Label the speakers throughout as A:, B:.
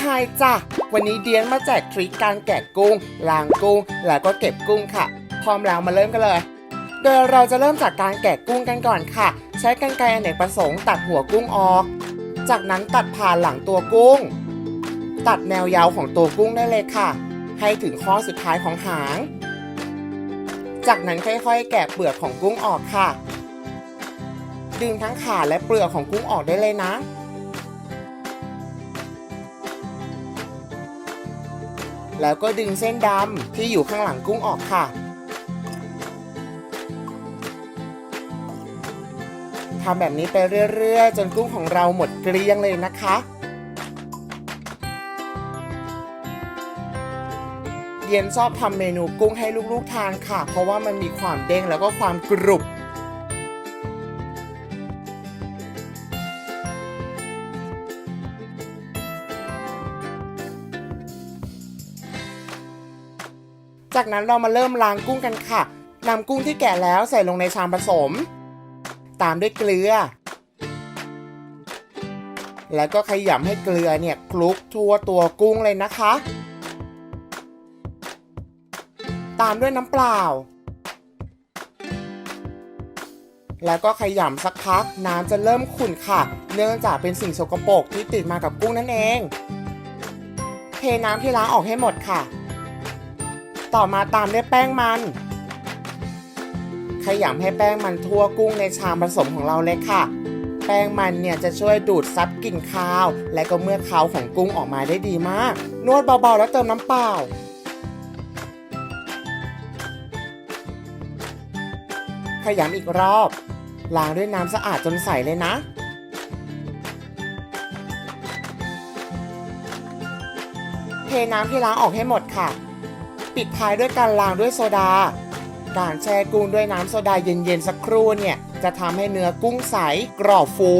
A: ไฮจ้ะ วันนี้เดียนมาแจกทริคการแกะกุ้งล้างกุ้ง แล้วก็เก็บกุ้งค่ะ พร้อมแล้วมาเริ่มกันเลย โดยเราจะเริ่มจากการแกะกุ้งกันก่อนค่ะ ใช้กรรไกรอเนกประสงค์ตัดหัวกุ้งออก จากนั้นตัดผ่านหลังตัวกุ้ง ตัดแนวยาวของตัวกุ้งได้เลยค่ะ ให้ถึงข้อสุดท้ายของหาง จากนั้นค่อยๆ แกะเปลือกของกุ้งออกค่ะ ดึงทั้งขาและเปลือกของกุ้งออกได้เลยนะ แล้วก็ดึงเส้นดำที่อยู่ข้างหลังกุ้งออกค่ะทำแบบนี้ไปเรื่อยๆ จนกุ้งของเราหมดเกลี้ยงเลยนะคะ เดียนชอบทำเมนูกุ้งให้ลูกๆทานค่ะ เพราะว่ามันมีความเด้งแล้วก็ความกรุบ จากนั้นเรามาเริ่มล้างกุ้งกันค่ะนำกุ้งที่แกะแล้วใส่ลงในชามผสม ตามด้วยเกลือ แล้วก็ขยำให้เกลือเนี่ยคลุกทั่วตัวกุ้งเลยนะคะ ตามด้วยน้ำเปล่า แล้วก็ขยำสักพักน้ำจะเริ่มขุ่นค่ะ เนื่องจากเป็นสิ่งสกปรกที่ติดมากับกุ้งนั่นเอง เทน้ำที่ล้างออกให้หมดค่ะ ต่อมาตามด้วยแป้งมัน ขยำให้แป้งมันทั่วกุ้งในชามผสมของเราเลยค่ะ แป้งมันเนี่ยจะช่วยดูดซับกลิ่นคาว และก็เมื่อคาวของกุ้งออกมาได้ดีมาก นวดเบาๆแล้วเติมน้ำเปล่าขยำอีกรอบล้างด้วยน้ำสะอาดจนใสเลยนะเทน้ำที่ล้างออกให้หมดค่ะ ปิดท้ายด้วยการล้างด้วยโซดา การแช่กุ้งด้วยน้ำโซดาเย็นๆสักครู่เนี่ย จะทำให้เนื้อกุ้งใส กรอบฟู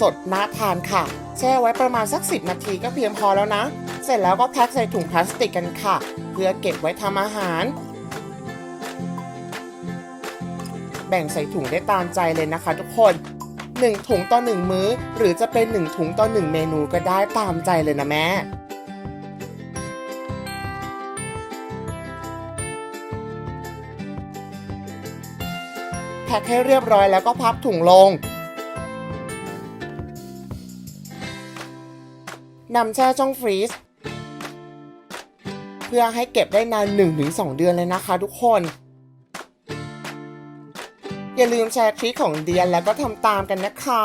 A: สดน่าทานค่ะ แช่ไว้ประมาณสัก 10 นาทีก็เพียงพอแล้วนะ เสร็จแล้วก็แพ็คใส่ถุงพลาสติกกันค่ะ เพื่อเก็บไว้ทำอาหาร แบ่งใส่ถุงได้ตามใจเลยนะคะ ทุกคน1ถุงต่อ 1 มื้อ หรือจะเป็น 1 ถุงต่อ 1 เมนูก็ได้ตามใจเลยนะแม่ พ็คให้เรียบร้อยแล้วก็พับถุงลงนำแช่ช่องฟรีซเพื่อให้เก็บได้นาน 1-2 เดือนเลยนะคะทุกคน อย่าลืมแชร์คลิปของเดียนแล้วก็ทำตามกันนะคะ